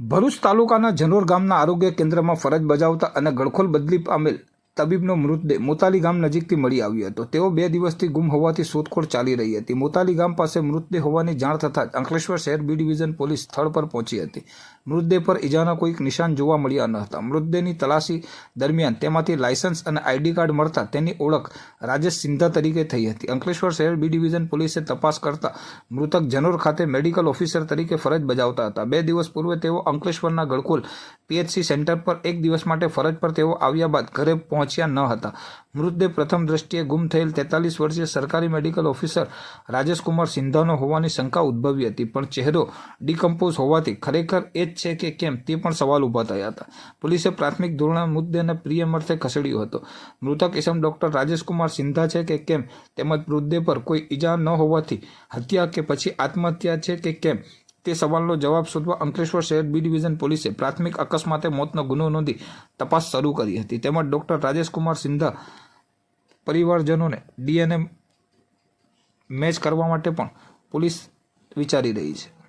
ભરૂચ તાલુકાના જનોર ગામના આરોગ્ય કેન્દ્રમાં ફરજ બજાવતા અને ગળખોલ બદલી પામેલ તબીબનો મૃતદેહ મોતાલી ગામ નજીકથી મળી આવ્યો હતો. તેઓ બે દિવસથી ગુમ હોવાથી શોધખોળ ચાલી રહી હતી. મોતાલી ગામ પાસે મૃતદેહ હોવાની જાણ થતાં જ અંકલેશ્વર શહેર બી ડિવિઝન પોલીસ સ્થળ પર પહોંચી હતી. મૃતદેહ પર ઈજાના કોઈક નિશાન જોવા મળ્યા ન હતા. મૃતદેહની તલાશી દરમિયાન તેમાંથી લાયસન્સ અને આઈડી કાર્ડ મળતા તેની ઓળખ રાજેશ સિંધા તરીકે થઈ હતી. અંકલેશ્વર શહેર બી ડિવિઝન પોલીસે તપાસ કરતા મૃતક જનોર ખાતે મેડિકલ ઓફિસર તરીકે ફરજ બજાવતા હતા. બે દિવસ પૂર્વે તેઓ અંકલેશ્વરના ગળકુલ પીએચસી સેન્ટર પર એક દિવસ માટે ફરજ પર તેઓ આવ્યા બાદ ઘરે પહોંચ્યા ન હતા. મૃતદેહ પ્રથમ દ્રષ્ટિએ ગુમ થયેલ તેતાલીસ વર્ષીય સરકારી મેડિકલ ઓફિસર રાજેશકુમાર સિંધાનો હોવાની શંકા ઉદ્ભવી હતી, પણ ચહેરો ડિકમ્પોઝ હોવાથી ખરેખર એ જ છે કે કેમ તે પણ સવાલ ઊભા થયા હતા. પોલીસે પ્રાથમિક ધોરણે મૃતદેહને પ્રિયમર્થે ખસેડ્યો હતો. મૃતક ઇસમ ડોક્ટર રાજેશકુમાર સિંધા છે કે કેમ તેમજ મૃતદેહ પર કોઈ ઈજા ન હોવાથી હત્યા કે પછી આત્મહત્યા છે કે કેમ તે સવાલનો જવાબ શોધવા અંકલેશ્વર શહેર બી ડિવિઝન પોલીસે પ્રાથમિક અકસ્માતે મોતનો ગુનો નોંધી તપાસ શરૂ કરી હતી. તેમજ ડોક્ટર રાજેશકુમાર સિંધા પરિવારજનોને ડીએનએ મેચ કરવા માટે પણ પોલીસ વિચારી રહી છે.